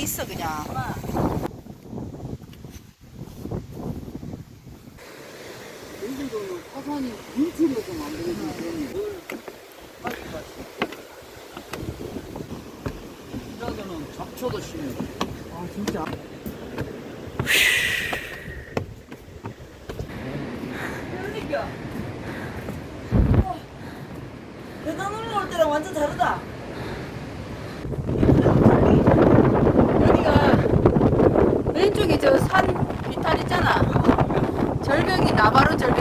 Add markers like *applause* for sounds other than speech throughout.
여기 있어 그냥. 아. 그러니까. 어, 계단 올라올 때랑 완전 다르다. 여기가 왼쪽에 저 산 비탈 있잖아. 절벽이 나바로 절벽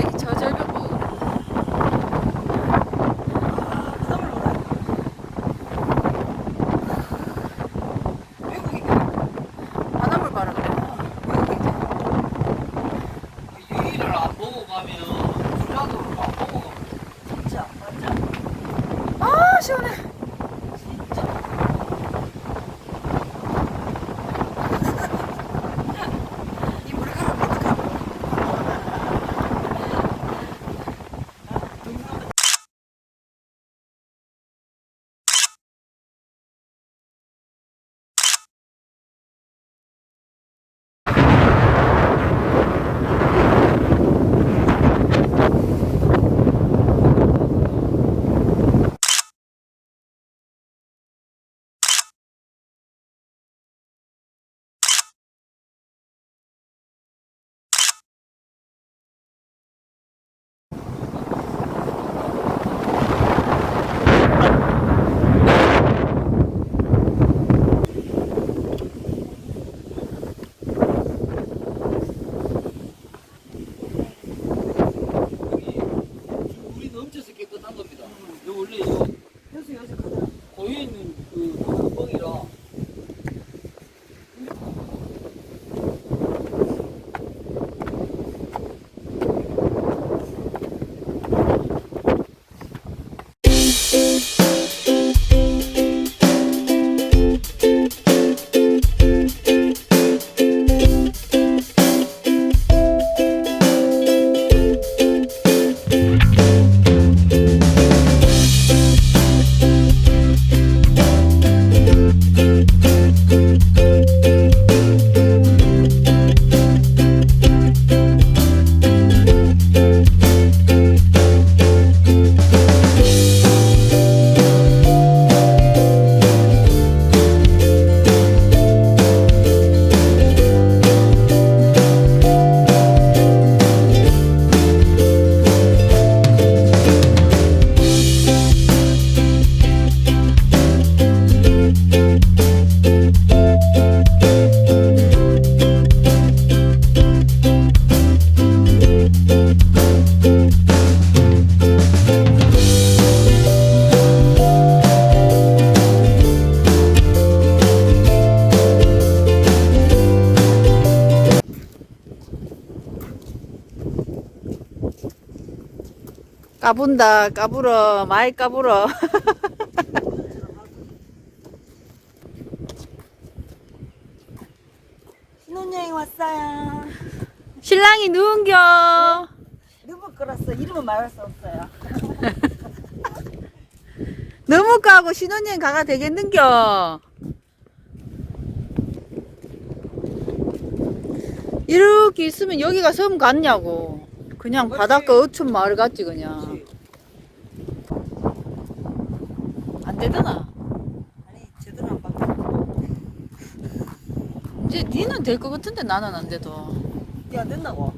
까분다 까불어 많이 까불어. *laughs* 신혼여행 왔어요. 신랑이 누운겨. 너무 끌었어. 이름은 말할 수 없어요. *laughs* 너무 까고 신혼여행 가가 되겠는겨. 이렇게 있으면 여기가 섬 같냐고. 그냥 바닷가 어촌 마을 같지 그냥. 안 되더나. 아니 제대로 안 받고. 이제 니는 될 것 같은데 나는 안 돼도. 야안 된다고.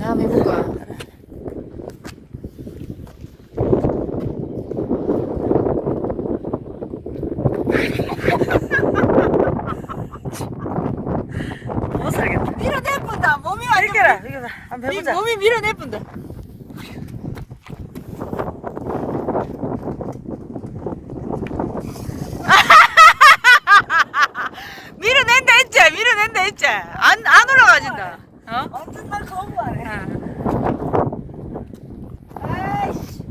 한번 해볼까. 못 살겠다. 밀어내뿐다. 몸이 완전. 이겨라 이겨라. 한번 네 해보자. 몸이 밀어내뿐다. 밀어낸다 *laughs* 했지? 밀어낸다 했지? 안, 안 올라가진다. 어? 완전 날 거부하네. 어. 아이씨.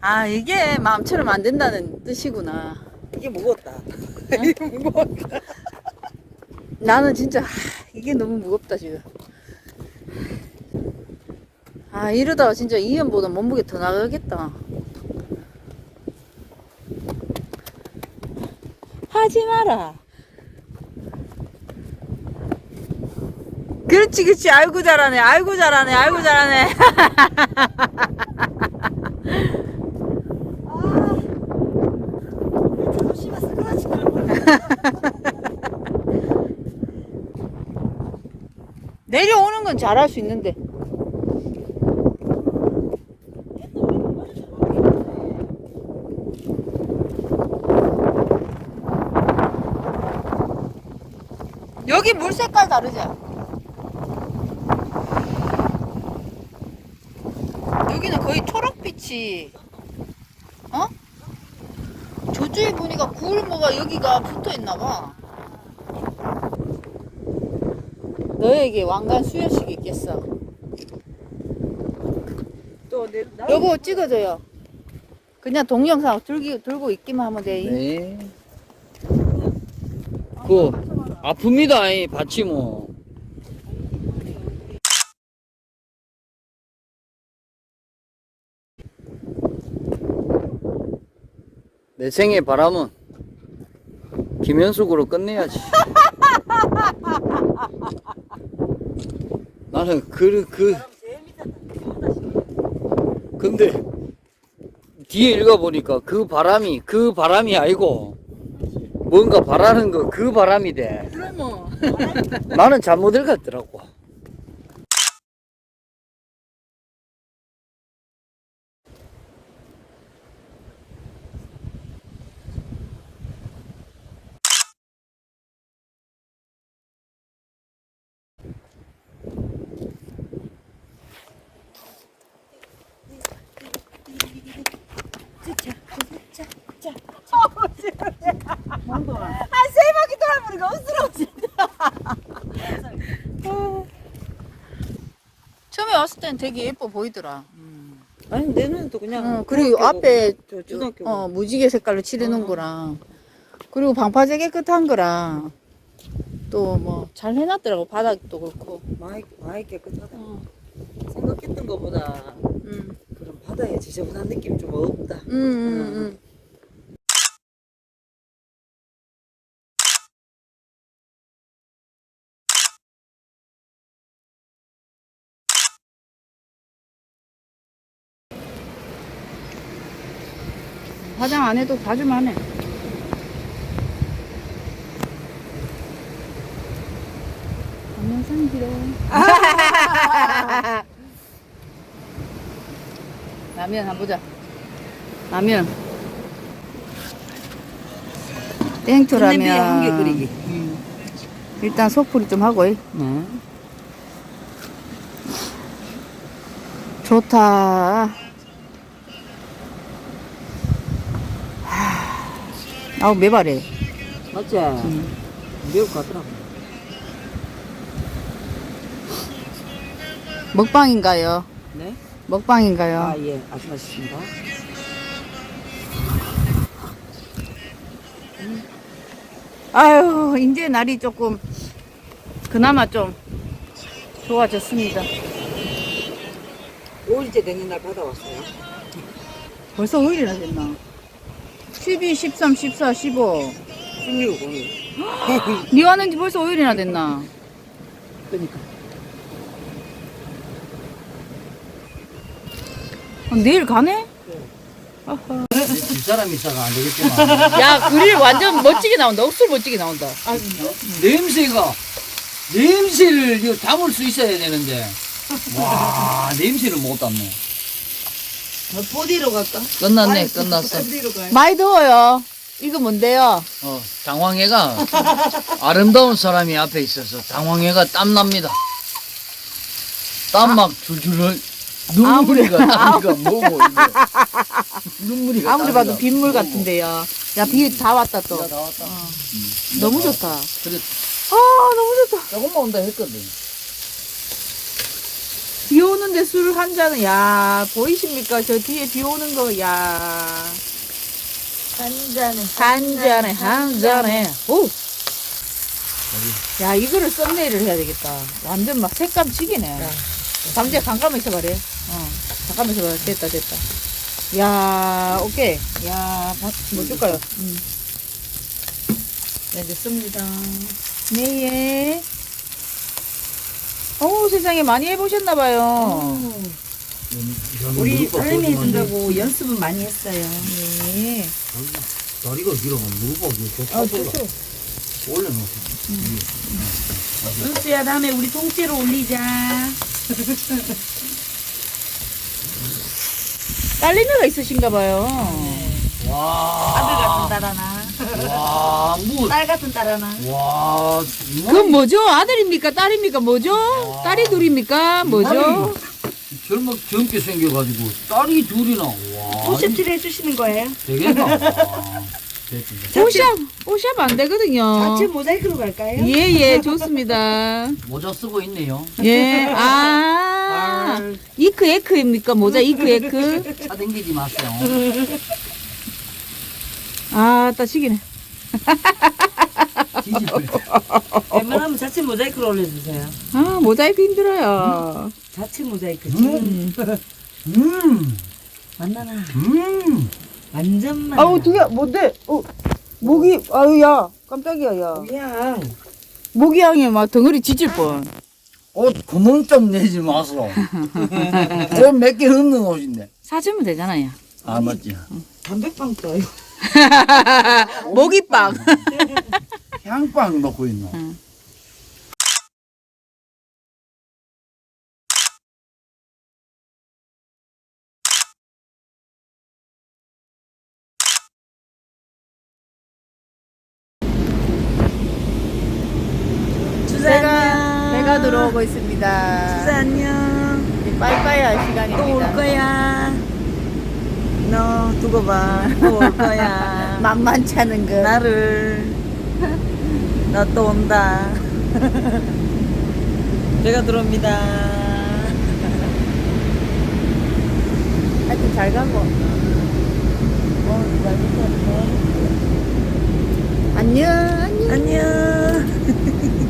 아, 이게 마음처럼 안 된다는 뜻이구나. 이게 무겁다. *laughs* 이게 무겁다. 나는 진짜, 하, 이게 너무 무겁다, 지금. 아, 아 이러다가 진짜 이연보다 몸무게 더 나가겠다. 하지 마라. 그렇지 그렇지 아이고 잘하네 아이고 잘하네 아이고 잘하네. *laughs* 내려오는 건 잘할 수 있는데 여기 물 색깔 다르지? 여기는 거의 초록빛이 어? 저쪽에 보니까 구울모가 여기가 붙어 있나 봐. 너에게 왕관 수여식 있겠어. 또내 여보 찍어줘요. 그냥 동영상 들기, 들고 있기만 하면 돼. 네. 그 아픕니다 이 밭이 뭐. 내 생의 바람은 김현숙으로 끝내야지. *laughs* 나는 그, 그, 근데 뒤에 읽어보니까 그 바람이 그 바람이 아니고 뭔가 바라는 거 그 바람이 돼. 그러면 나는 잘못 읽었더라고. 한세 바퀴 돌아보니까 *laughs* 어스러워진다. 처음에 왔을 땐 되게 예뻐 보이더라. 아니 내 눈도 그냥. 어, 그리고 중학교고, 앞에 저 초등학교. 어, 무지개 색깔로 칠해놓은 거랑 그리고 방파제 깨끗한 거랑 또 뭐 잘 해놨더라고 바닥도 그렇고. 많이 많이 깨끗하다. 어, 생각했던 것보다 음, 그런 바다에 지저분한 느낌 좀 없다. 음, 음, 음. 화장 안 해도 봐줄만해. 동영상 길어. 라면 한번 보자. 라면. 땡초라면. 한개 끓이기. 음. 일단 속풀이 좀 하고. 이. 네. 좋다. 아우 매발해. 맞지? 음. 미국 가더라고. 먹방인가요? 네? 먹방인가요? 아 예, 맛있습니다. 아유, 이제 날이 조금 그나마 좀 좋아졌습니다. 5일째 되는 날 받아왔어요. 벌써 5일이나 됐나? 12, 13, 14, 15. 16 오늘. 니 왔는 지 벌써 5일이나 됐나? 그러니까. 어, 내일 가네? 집 사람이 있어가 안 되겠구만. 야, 그릴 완전 멋지게 나온다. 억수로 멋지게 나온다. 냄새가 냄새를 이거 담을 수 있어야 되는데 와 냄새를 못 담네. 어디로 갈까? 끝났네 끝났어. 어디로 가요? 많이 더워요. 이거 뭔데요? 어 장황해가 아름다운 사람이 앞에 있어서 장황해가 땀 납니다. 땀 막 줄줄 흘 눈물이가 땀이가 뭐고 이게 눈물이가 아무리 봐도 빗물 같은데요. 야, 비 다 왔다 또. 다 왔다. 너무 좋다. 그래 아, 너무 좋다. 조금만 온다 했거든. 비 오는데 술 한 잔은, 야, 보이십니까? 저 뒤에 비 오는 거, 야. 한 잔에. 한 잔에, 한 잔에. 오! 야, 이거를 썸네일을 해야 되겠다. 완전 막 색감 지기네. 잠재 잠깐만 있어봐래. 어, 잠깐만 있어봐. 됐다, 됐다. 야, 오케이. 야, 밥, 뭐 줄까요? 음. 네, 됐습니다. 네, 예. 오, 세상에 많이 해보셨나봐요. 우리 딸내미 해준다고 연습은 많이 했어요. 네. 다리가 길어. 무릎하고 아, 좋죠. 올려놓으세요. 은수야 다음에 우리 통째로 올리자. 딸내미가 있으신가봐요. 와. 아들 같은 딸 하나. 와, 뭐. 딸 같은 딸 하나. 와, 그건 뭐죠? 아들입니까? 딸입니까? 뭐죠? 딸이 둘입니까? 뭐죠? 젊어 젊게 생겨가지고 딸이 둘이나 와 포셔틀 해주시는 거예요? 되겠다 와, *laughs* 됐습니다. 오샵, 오샵 안 되거든요. 자체 모자이크로 갈까요? 예, 예, 좋습니다. 모자 쓰고 있네요 예, *laughs* 아, 이크 에크입니까? 모자 이크 에크? 차 댕기지 마세요 *laughs* 아, 따시기네. *laughs* 웬만하면 자체 모자이크로 올려주세요. 아, 모자이크 힘들어요. 자체 모자이크. 음. 음. 음, 만나나. 음. 완전 만나. 아우, 두개 뭔데? 어, 모기, 아유, 야, 깜짝이야, 야. 그냥 모기향에 막 덩어리 지질 뻔. 옷 구멍 좀 내지 마소 *laughs* 옷몇개 없는 옷인데 사주면 되잖아요. 아 맞지 담배빵 떠요. *laughs* 모기빵. *laughs* 향빵 넣고 있노 응. 배가, 배가 들어오고 있습니다. 안녕. 이제 빠이빠이 할또올 시간입니다. 거야. 너 두고 봐. 또 올 거야. *laughs* 만만치 않은 거. 나를. 너또 온다. *laughs* 배가 들어옵니다. *laughs* 하여튼 잘 가고. 어, 잘 붙었네. 안녕, 안녕. 안녕.